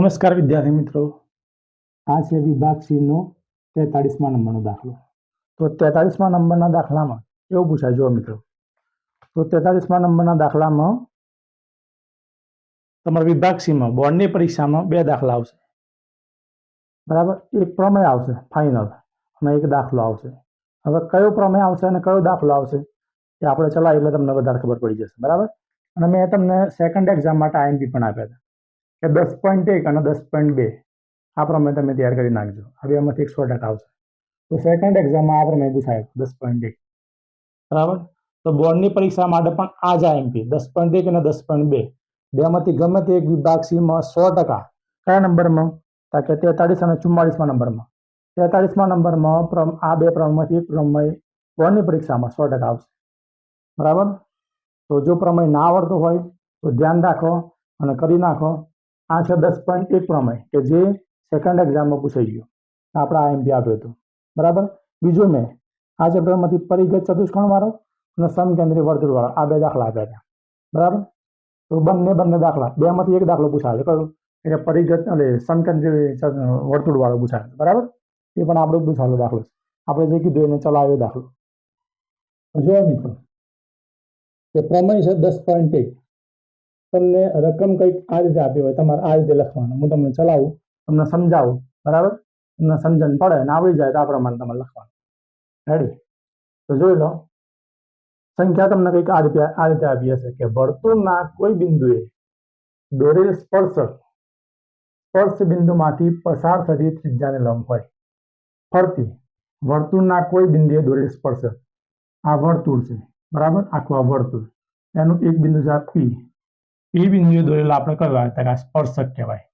નમસ્કાર વિદ્યાર્થી મિત્રો. આ છે વિભાગ સીનો તેતાળીસમાં નંબરનો દાખલો. તો તેતાળીસમાં નંબરના દાખલામાં એવું પૂછાય, જુઓ મિત્રો. તો તેતાળીસમાં નંબરના દાખલામાં તમારા વિભાગ સીમાં બોર્ડની પરીક્ષામાં બે દાખલા આવશે. બરાબર? એક પ્રમેય આવશે ફાઇનલ અને એક દાખલો આવશે. હવે કયો પ્રમેય આવશે અને કયો દાખલો આવશે એ આપણે ચલાવીએ એટલે તમને વધારે ખબર પડી જશે. બરાબર? અને મેં તમને સેકન્ડ એક્ઝામ માટે આઈએમપી પણ આપ્યા હતા. કે દસ પોઈન્ટ એક અને દસ પોઈન્ટ બે. આ પ્રમાણે તમે તૈયાર કરી નાખજો. હવે એમાંથી એક સો ટકા આવશે. તો સેકન્ડ એક્ઝામમાં આ પ્રમાણે પૂછાય, દસ પોઈન્ટ એક. બરાબર? તો બોર્ડની પરીક્ષા માટે પણ આ જ આઈએમપી દસ પોઈન્ટ એક અને દસ પોઈન્ટ બે. બેમાંથી ગમે તે એક વિભાગ સીમાં સો ટકા. કયા નંબરમાં? તો કે તેતાળીસ અને ચુમ્માળીસમાં નંબરમાં. તેતાળીસમાં નંબરમાં આ બે પ્રમાણમાંથી એક પ્રમાણે બોર્ડની પરીક્ષામાં સો ટકા આવશે. બરાબર? તો જો પ્રમેય ના આવડતો હોય, તો ધ્યાન રાખો અને કરી નાખો. આ છે દસ પોઈન્ટ એક પ્રમેય કે જે સેકન્ડ એક્ઝામમાં પૂછાઈ ગયું. આપણે આ એમપી આપ્યો હતો બરાબર? બીજું મેં આ ચેપ્ટરમાંથી પરિગત ચતુષ્કોણવાળો અને સમકેન્દ્રીય વર્તુળવાળો આ બે દાખલા આપ્યા હતા બરાબર? તો બંને બંને દાખલા. બેમાંથી એક દાખલો પૂછાયો. કયો? એટલે પરિગત એટલે સમકેન્દ્રીય વર્તુળવાળો પૂછાયો. બરાબર? એ પણ આપણે પૂછાયેલો દાખલો છે. આપણે જે કીધું એને ચલાવ્યો દાખલો. જોવા મિત્રો? કે પ્રમેય છે દસ પોઈન્ટ એક. તમને રકમ કંઈક આ રીતે આપી હોય, તમારે આ રીતે લખવાનું. હું તમને ચલાવું, તમને સમજાવું, બરાબર? તમને સમજણ પડે અને આવડી જાય તો આ પ્રમાણે તમારે લખવાનું. રેડી તો જોઈ લો. સંખ્યા તમને કંઈક આ રીતે આ રીતે આપી હશે કે વર્તુળના કોઈ બિંદુએ દોરેલ સ્પર્શક, સ્પર્શ બિંદુમાંથી પસાર થતી ત્રિજ્યાને લંબ હોય. ફરતી વર્તુળના કોઈ બિંદુએ દોરેલ સ્પર્શક. આ વર્તુળ છે, બરાબર? આખું આ વર્તુળ. એનું એક બિંદુ છે પી પી બિંદુએ દોરેલા આપણે કરવા આવ્યા કે આ સ્પર્શક કહેવાય.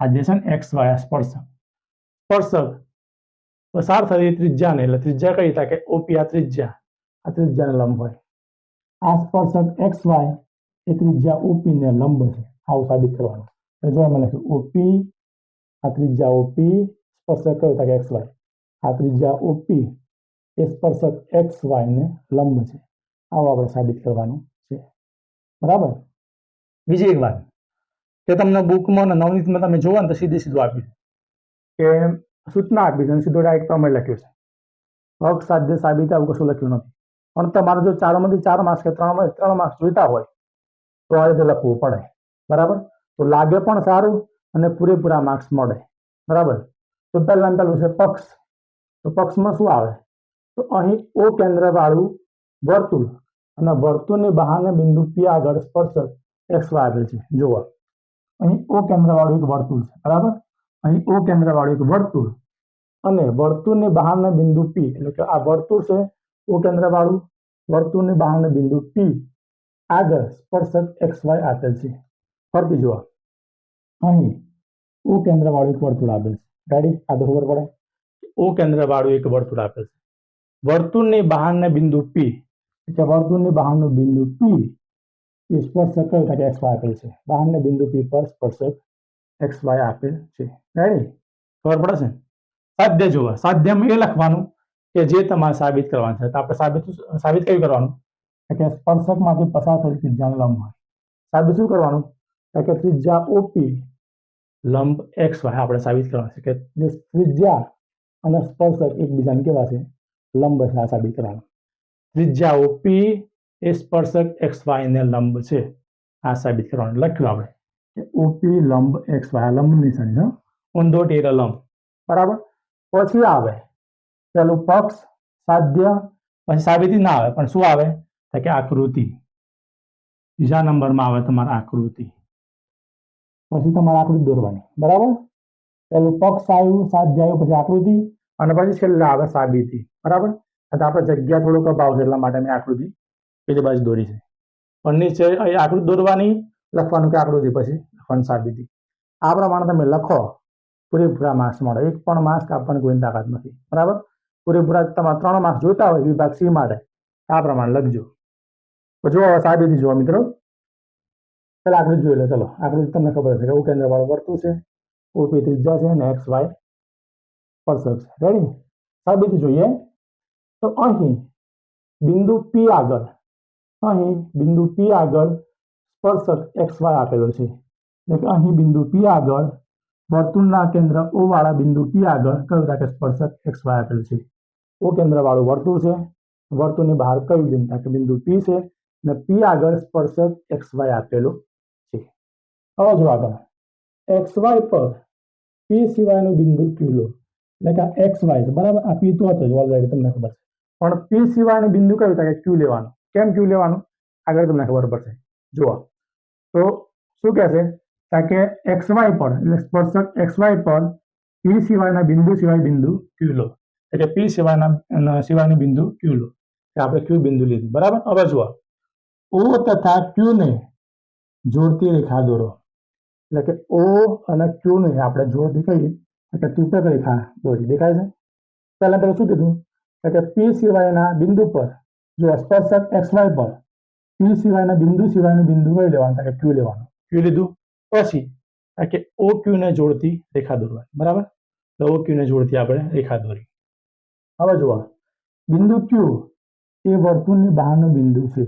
આ જે છે ને એક્સ વાય, આ સ્પર્શક. સ્પર્શક પસાર થતી ત્રિજ્યાને એટલે ત્રિજ્યા કઈ થાય? કે ઓપી આ ત્રિજ્યા. આ ત્રિજ્યાને લંબ હોય. આ સ્પર્શક એક્સ વાય એ ત્રિજ્યા ઓપી ને લંબ છે. આવું સાબિત કરવાનું. એટલે જોવા મને ઓપી આ ત્રિજ્યા ઓપી સ્પર્શક કયો થાય? કે એક્સ વાય. આ ત્રિજ્યા ઓપી એ સ્પર્શક એક્સ વાય ને લંબ છે. આવું આપણે સાબિત કરવાનું છે. બરાબર? બીજી એક વાત, કે તમને બુકમાં અને નવનીતમાં તમે જોવા ને તો સીધે સીધું આપ્યું કે સૂચના આપી છે સીધો ડાયરેક્ટ પ્રમાણે લખ્યું છે. હક, સાધ્ય, સાબિત, આવું કશું લખ્યું નથી. પણ તમારે જો ચારમાંથી ચાર માર્ક્સ કે ત્રણ ત્રણ માર્ક્સ જોઈતા હોય, તો આ રીતે લખવું પડે. બરાબર? તો લાગે પણ સારું અને પૂરેપૂરા માર્ક્સ મળે. બરાબર? તો પહેલાં પહેલું છે પક્ષ. તો પક્ષમાં શું આવે? તો અહીં ઓ કેન્દ્રવાળું વર્તુળ. અને વર્તુળની બહારના બિંદુ પી આગળ સ્પર્શક. એક્સ વાય આપેલ છે. જુઓ. અહીં ઓ કેન્દ્રવાળું એક વર્તુળ છે. બરાબર? અહીં ઓ કેન્દ્રવાળું એક વર્તુળ અને વર્તુળની બહારના બિંદુ પી એટલે કે આ વર્તુળ છે ઓ કેન્દ્રવાળું, વર્તુળની બહારના બિંદુ પી આગળ સ્પર્શક એક્સ વાય આપેલ છે. ફરતી જુઓ. અહીં ઓ કેન્દ્રવાળું એક વર્તુળ આપેલ છે. રેડી આ તો ખબર પડે. ઓ કેન્દ્રવાળું એક વર્તુળ આપેલ છે. વર્તુળની બહારના બિંદુ પી એટલે વર્તુળની બહારનું બિંદુ પી એ સ્પર્શક કયું થાય કે એક્સ વાય આપેલ છે. બહારના બિંદુ પી પર સ્પર્શક એક્સ વાય આપેલ છે. રાઈટ ખબર પડે છે? સાધ્ય જોવા. સાધ્યમાં એ લખવાનું કે જે તમારે સાબિત કરવાનું છે. તો આપણે સાબિત સાબિત કયું કરવાનું? કે સ્પર્શકમાંથી પસાર થતી ત્રિજ્યાનું લંબ હોય. સાબિત શું કરવાનું? કે ત્રિજ્યા ઓપી લંબ એક્સ વાય આપણે સાબિત કરવાનું છે. કે જે ત્રિજ્યા અને સ્પર્શક એકબીજાને કેવા છે? લંબ સાબિત કરવાનું. ત્રિજ્યા ઓપી એ સ્પર્શક એક્સ વાય ને લંબ છે. આ સાબિત કરવાનું લખ્યું આપણે. કે ઓપી લંબ એક્સ વાય લંબ નિશાની છે ઊંધો ટેરો લંબ. બરાબર? પછી આવે. પેલું પક્ષ, સાધ્ય, પછી સાબિતી ના આવે, પણ શું આવે? તો કે આકૃતિ. બીજા નંબરમાં આવે તમારા આકૃતિ. પછી તમારે આકૃતિ દોરવાની. બરાબર? પેલું પક્ષ આવ્યું, સાધ્ય આવ્યું, પછી આકૃતિ. અને પછી છેલ્લે આવે સાબિતી. બરાબર? તો આપણે જગ્યા થોડુંક અભાવ છે એટલા માટે મેં આકૃતિ પેલી બાજુ દોરી છે. પણ નીચે અહીં આકૃતિ દોરવાની લખવાનું કે આકૃતિ પછી, લખવાની સાબિતી. આ પ્રમાણે તમે લખો, પૂરેપૂરા માર્ક્સ મળે. એક પણ માર્ક્સ આપવાની કોઈની તાકાત નથી. બરાબર? પૂરેપૂરા તમારે ત્રણ માર્ક્સ જોઈતા હોય વિભાગ સી માટે, આ પ્રમાણે લખજો. જુઓ સાબિતી જુઓ મિત્રો. ચાલો આકૃતિ જોઈ લો, ચલો. આકૃતિ તમને ખબર છે કે હું કેન્દ્રવાળું વર્તુ છે. ઓપી ત્રિજ્યા છે અને એક્સ વાય સ્પર્શક છે. રેડી સાબિતી જોઈએ. તો અહીં બિંદુ પી આગળ. અહીં બિંદુ પી આગળ સ્પર્શક એક્સ વાય આપેલો છે. એટલે કે અહીં બિંદુ પી આગળ વર્તુળના કેન્દ્ર ઓ વાળા બિંદુ પી આગળ કયું થાય કે સ્પર્શક એક્સ વાય આપેલું છે. ઓ કેન્દ્ર વાળું વર્તુળ છે. વર્તુળની બહાર કયું બિંદુ? કે બિંદુ પી છે. અને પી આગળ સ્પર્શક એક્સ વાય આપેલું છે. હવે જો આગળ. એક્સ વાય પર પી સિવાયનું બિંદુ ક્યુ લો. એટલે કે આ એક્સ વાય છે. બરાબર? આ પી તો હતો જ ઓલરેડી તમને ખબર છે. પણ પી સિવાયનું બિંદુ કયું? થાય કે ક્યુ લેવાનું. કેમ ક્યુ લેવાનું? આગળ તમને ખબર પડશે. જુઓ. તો શું કહે છે? કે એક્સ વાય પર, એટલે સ્પર્શક એક્સ વાય પર પી સિવાયના બિંદુ સિવાય બિંદુ ક્યુ લો. એટલે પી સિવાયના સિવાયની બિંદુ ક્યુ લો. આપણે ક્યુ બિંદુ લીધું. બરાબર? હવે જુઓ. ઓ તથા ક્યુ ને જોડતી રેખા દોરો. એટલે કે ઓ અને ક્યુ ને આપણે જોડતી કહીએ એટલે તૂટક રેખા દોરી. દેખાય છે? પહેલાં પહેલા શું કીધું? એટલે કે પી સિવાયના બિંદુ પર જો સ્પર્શક એક્સ વાય પર ક્યુ સિવાયના બિંદુ સિવાયનું બિંદુ કઈ લેવાનું થાય ક્યુ લેવાનું ક્યુ લીધું પછી કે ઓ ક્યુ ને જોડતી રેખા દોરવાની બરાબર તો ઓ ક્યુ ને જોડતી આપણે રેખા દોરી હવે જુઓ બિંદુ ક્યુ એ વર્તુળની બહારનું બિંદુ છે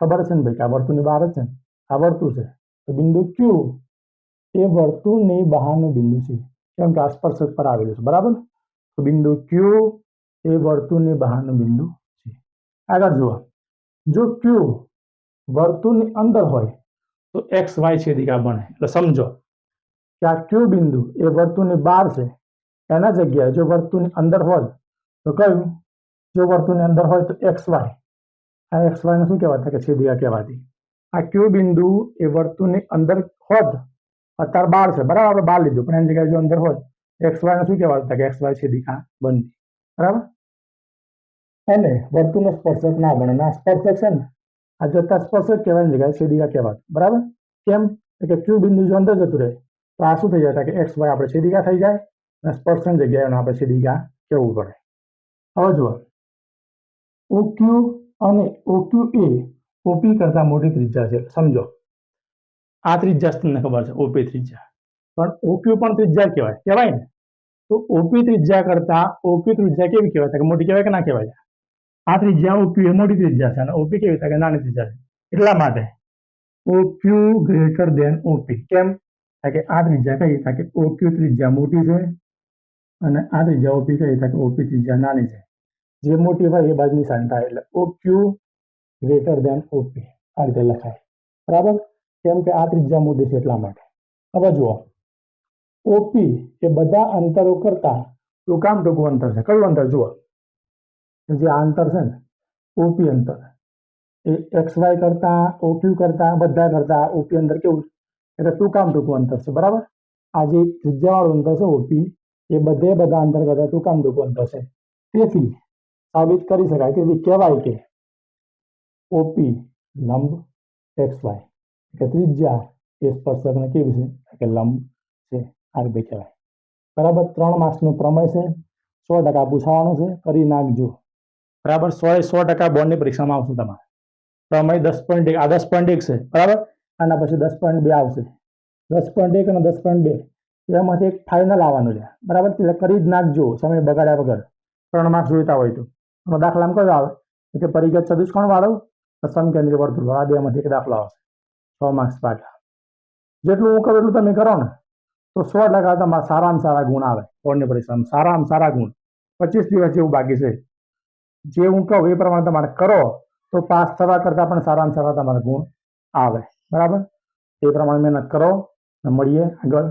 ખબર છે ને ભાઈ કે આ વર્તુળની બહાર જ છે ને આ વર્તુળ છે તો બિંદુ ક્યુ એ વર્તુળની બહારનું બિંદુ છે કેમ કે આ સ્પર્શક પર આવેલું છે બરાબર તો બિંદુ ક્યુ એ વર્તુળની બહારનું બિંદુ આગળ જુઓ. જો ક્યુ વર્તુળની અંદર હોય, તો એક્સ વાય છેદિકા બને. એટલે સમજો કે આ ક્યુ બિંદુ એ વર્તુળની બહાર છે. એના જગ્યાએ જો વર્તુળની અંદર હોય, તો કયું? જો વર્તુળની અંદર હોય, તો એક્સ વાય આ એક્સ વાય ને શું કહેવાય? કે છેદિકા કહેવાતી. આ ક્યુ બિંદુ એ વર્તુળની અંદર હોત, અત્યારે બાર છે. બરાબર આપણે બાર લીધું. પણ એની જગ્યાએ જો અંદર હોત એક્સ વાય ને શું કહેવાય કે એક્સ વાય છેદિકા બનતી. બરાબર? અને વર્તુળનો સ્પર્શક ના બને આ સ્પર્શક છે ને? આ જતા સ્પર્શક કહેવાય જગ્યાએ છેદિકા કહેવાય. બરાબર? કેમ? કે ક્યુ બિંદુ જો અંદર જતું રહે, તો આ શું થઈ જાય? કે એક્સ, વાય આપણે છેદિકા થઈ જાય, અને સ્પર્શન જગ્યાએ આપણે છેદિકા કહેવું પડે. હવે જુઓ. ઓક્યુ અને ઓક્યુ એ ઓપી કરતા મોટી ત્રિજ્યા છે. સમજો. આ ત્રિજ્યા તમને ખબર છે ઓપી ત્રિજ્યા. પણ ઓક્યુ પણ ત્રિજ્યા કહેવાય. કહેવાય ને? તો ઓપી ત્રિજ્યા કરતા ઓક્યુ ત્રિજ્યા કેવી કહેવાય? કે મોટી કહેવાય કે ના કહેવાય? આ ત્રિજ્યા ઓક્યુ એ મોટી ત્રિજ્યા છે અને ઓપી કેવી થાય કે નાની ત્રિજ્યા છે? એટલા માટે ઓક્યુ ગ્રેટર દેન ઓપી કેમ? કે આ ત્રિજ્યા કઈ થાય કે ઓક્યુ ત્રિજ્યા મોટી છે અને આ ત્રિજ્યા ઓપી કઈ થાય કે ઓપી ત્રિજ્યા નાની છે? જે મોટી હોય એ બાજુની સાઈન થાય એટલે ઓક્યુ ગ્રેટર દેન ઓપી આ રીતે લખાય. બરાબર? કેમ કે આ ત્રિજ્યા મોટી છે એટલા માટે. હવે જુઓ. ઓપી એ બધા અંતરો કરતા ટૂંકામ ટૂંકું અંતર છે. કયું અંતર? જુઓ. જે આ અંતર છે ને ઓપી અંતર, એ એક્સ વાય કરતા ઓક્યુ કરતા, બધા કરતા ઓપી અંતર કેવું? એટલે ટૂંકામ ટૂંકું અંતર છે, બરાબર? આ જે ત્રિજ્યાવાળું અંતર છે ઓપી એ બધે બધા અંતર કરતા ટૂંકામ ટૂંકું અંતર છે. તેથી સાબિત કરી શકાય. તેથી કહેવાય કે ઓપી લંબ એક્સ વાય કે ત્રિજ્યા એ સ્પર્શકને કેવી છે? કે લંબ છે, આ રીતે કહેવાય. બરાબર? ત્રણ માર્ક્સનું પ્રમેય છે, સો ટકા પૂછાવાનું છે, કરી નાખજો. બરાબર? સો એ સો ટકા બોર્ડની પરીક્ષામાં આવશે તમારે. પ્રમેય દસ પોઈન્ટ એક, આ દસ પોઈન્ટ એક છે, બરાબર? આના પછી દસ પોઈન્ટ બે આવશે. દસ પોઈન્ટ એક અને દસ પોઈન્ટ બે. એમાંથી એક ફાઇનલ આવવાનું છે, બરાબર? એટલે કરી જ નાખજો, સમય બગાડ્યા વગર. ત્રણ માર્ક્સ જોઈતા હોય તો. એનો દાખલામાં કયો આવે? એટલે પરિગત ચતુષ્કોણ વાળો સમકેન્દ્રીય વર્તુળ આ બેમાંથી એક દાખલો આવશે. સો માર્ક્સ પાછા. જેટલું હું કરું એટલું તમે કરો ને. તો સો ટકા તમારા સારામાં સારા ગુણ આવે, બોર્ડની પરીક્ષામાં. સારામાં સારા ગુણ. પચીસ દિવસ જેવું બાકી છે. જે હું કહું એ પ્રમાણે તમારે કરો, તો પાસ થવા કરતાં પણ સારામાં સારા તમારા ગુણ આવે. બરાબર? એ પ્રમાણે મહેનત કરો મળીએ આગળ.